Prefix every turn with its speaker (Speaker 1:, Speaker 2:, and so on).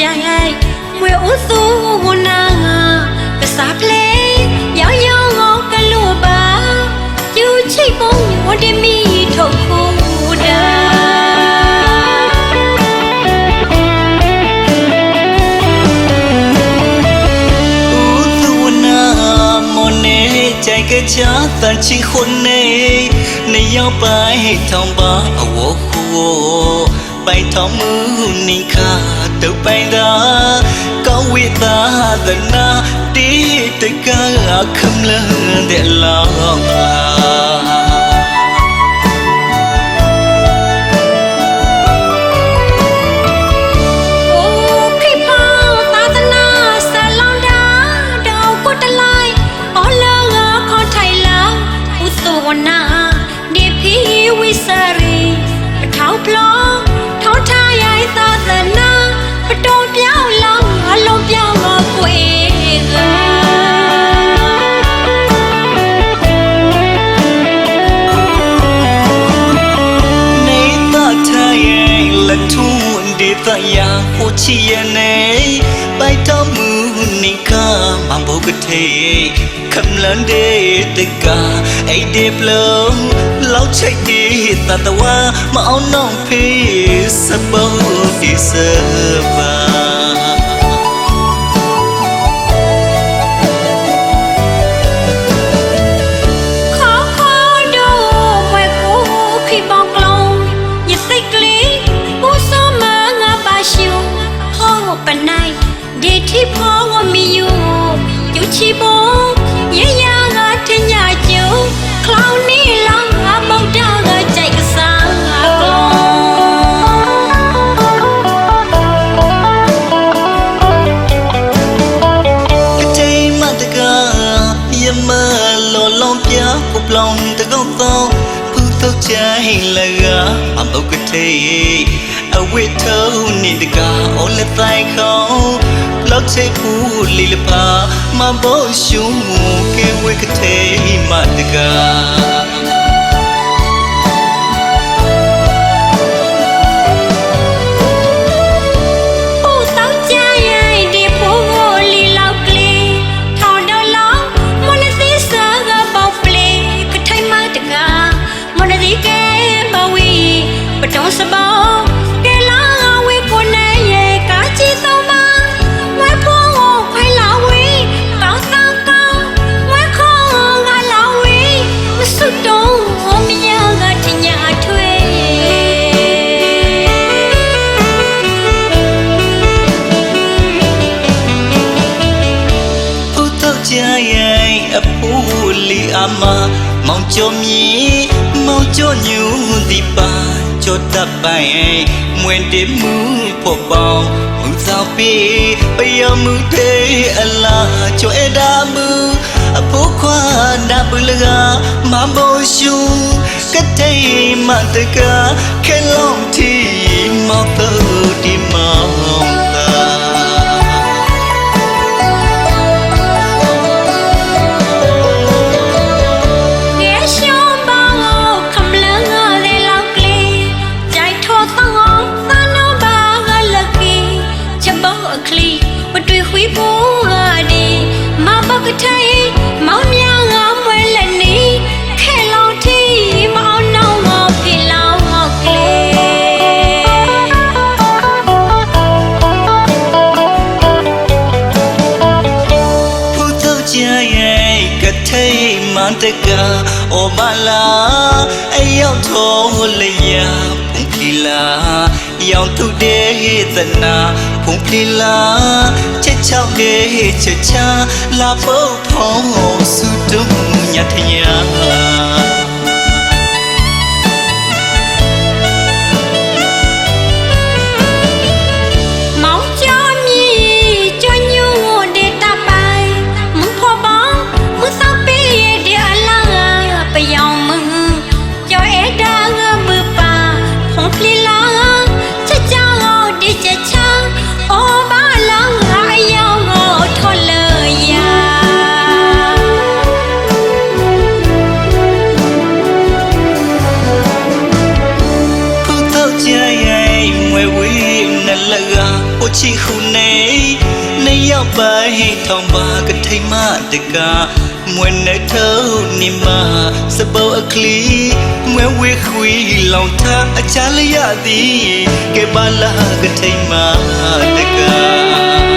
Speaker 1: ကြိုင်မွေဦးစုဝနာငါကစားဖလေရောင်ရောင်ငေါကလို့ပါကျူချိတ်ပုံဝတ်တမီထုတ်ခုဒါ
Speaker 2: ဦးသူနာမနေใจကချာတန်ချီခွန်နေနေရောက်ပိုင်ထောင်ပါအဝခု ပိုင်ထောင်မှုနိခါတုတ်ပိုင်သာကောင်းဝိသာသနာတိတကခမလတဲ့လောင်း
Speaker 1: โချီ
Speaker 2: ရနေပိုက်တော်မူနိကမဘုတ်ကထေခမလန်ဒေတကအိဒေပလုံးလောက်ချိတ်ဒီတတဝမအောင်နောင်ဖေးစပုတ်ဒီစပါ
Speaker 1: ချီပေါင်းဝမီယူယူချီပေါင်းရရကတညာကျုံခလောင်းနေလောင်းငါမောက်တာကကြိုက်ကစားငါ
Speaker 2: ကောအတိမ်မတကမြမလောလောင်ပြကိုပလောင်တကောင်းကောင်းဖူးထုတ်ချင်လကအမောက်ကထေး အဝိထုံးနေတကအော်လက်တိုင်းခေါလောက်ချိတ်ဖူလီလပါမဘောရှုံကေဝိကတိမတက မမောင်ကျော်မြီမောင်ကျော်ညူဒီပါကျော်တပ်ပိုင်မွင်တမှုဖို့ပေါင်းမူသောပေပယမှုတဲ့အလားကျော်အဒါမှုအဖို့ခွာနာပလကမဘောရှုကတိမတကခဲလုံးတီမောက်တော့ဒီမောင် န်မန်တကအိုမလာအရောက်တော်လျာဖုန်ပလီလာ ရောင်သူတဲ့သနာဖုန်ပလီလာချက်ချောက်တဲ့ချက်ချာလာဖို့ဖောင်းစုတုံညထညာ
Speaker 1: ချီခုနေနေရောက်
Speaker 2: ပါဟိထောင်ပါကထိမတကမွေနေထုံနိမစပုတ်အခလီမွေဝေခွီလောင်သာအချလျာသည်ကေပါလာကထိမတကာ